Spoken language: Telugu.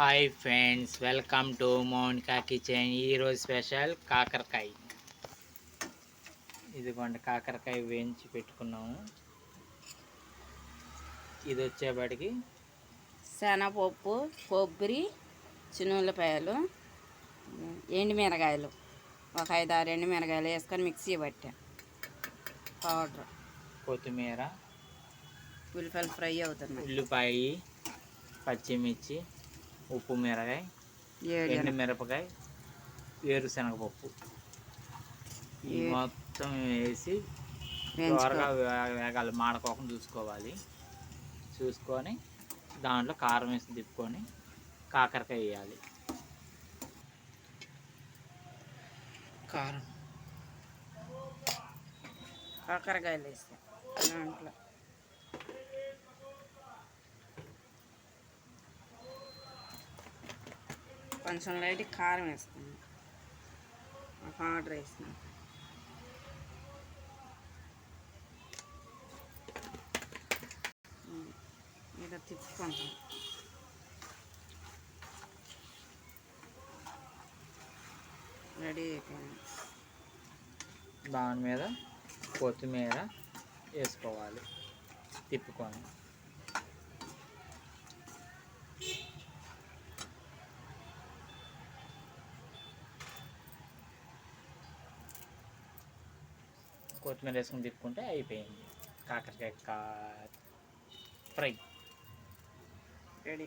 Hi friends welcome to Mounika kitchen. ఈరోజు స్పెషల్ కాకరకాయ. ఇదిగోండి కాకరకాయ వేయించి పెట్టుకున్నాము. ఇది వచ్చేపాటికి శనగపప్పు కొబ్బరి చిన్నులపాయలు ఎండు మిరగాయలు ఒక ఐదు ఆరు ఎండు మిరగాయలు వేసుకొని మిక్సీ పట్టా. పౌడర్. కొత్తిమీర ఉల్లిపాయలు ఫ్రై అవుతున్నాయి. ఉల్లిపాయ పచ్చిమిర్చి ఉప్పు మిరగాయ ఏడు ఎండు మిరపకాయ వేరుశనగపప్పు మొత్తం వేసి త్వరగా వేగాలి. మాడకోకుండా చూసుకోవాలి. చూసుకొని దాంట్లో కారం వేసి తిప్పుకొని కాకరకాయ వేయాలి. కారం. కాకరకాయలు వేస్తా. దాంట్లో. కొంచెం లైట్ కారం వేస్తాను ఒక ఆర్డర్ వేసిన ఇలా తిప్పుకుంటాం రెడీ అయిపోయింది. దాని మీద కొత్తిమీర వేసుకోవాలి. తిప్పుకొని. కొత్తిమీర వేసుకుని తిప్పుకుంటే అయిపోయింది. కాకరకాయ కా ఫ్రై. రెడీ